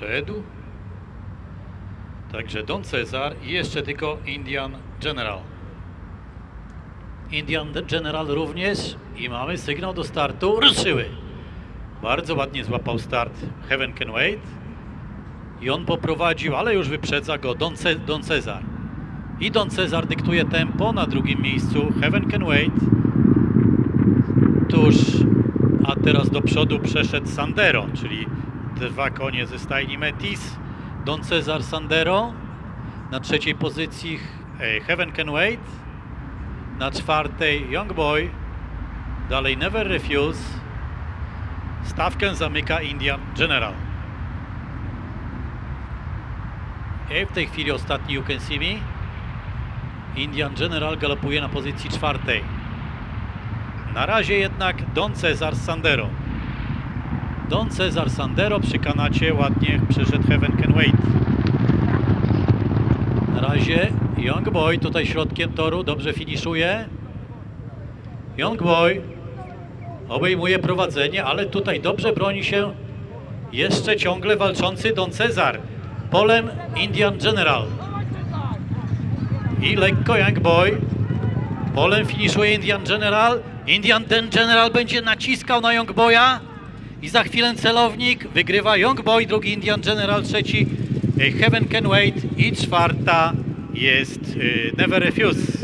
poszedł. Także Don Cezar i jeszcze tylko Indian General. Indian General również i mamy sygnał do startu. Ruszyły. Bardzo ładnie złapał start Heaven Can Wait. I on poprowadził, ale już wyprzedza go Don, Ce Don Cezar. I Don Cezar dyktuje tempo na drugim miejscu. Heaven Can Wait. Tuż, a teraz do przodu przeszedł Sandero, czyli dwa konie ze stajni Metis. Don Cezar Sandero. Na trzeciej pozycji e, Heaven Can Wait. Na czwartej Young Boy. Dalej Never Refuse. Stawkę zamyka Indian General. I w tej chwili ostatni You Can See Me. Indian General galopuje na pozycji czwartej. Na razie jednak Don Cezar Sandero. Don Cezar Sandero przy kanacie ładnie przeszedł Heaven Can Wait. Na razie Young Boy tutaj środkiem toru dobrze finiszuje. Young Boy obejmuje prowadzenie, ale tutaj dobrze broni się jeszcze ciągle walczący Don Cezar. Polem Indian General. I lekko Young Boy. Polem finiszuje Indian General. Indian ten General będzie naciskał na Young Boya i za chwilę celownik wygrywa Young Boy, drugi Indian General, trzeci e, Heaven Can Wait i czwarta jest e, Never Refuse.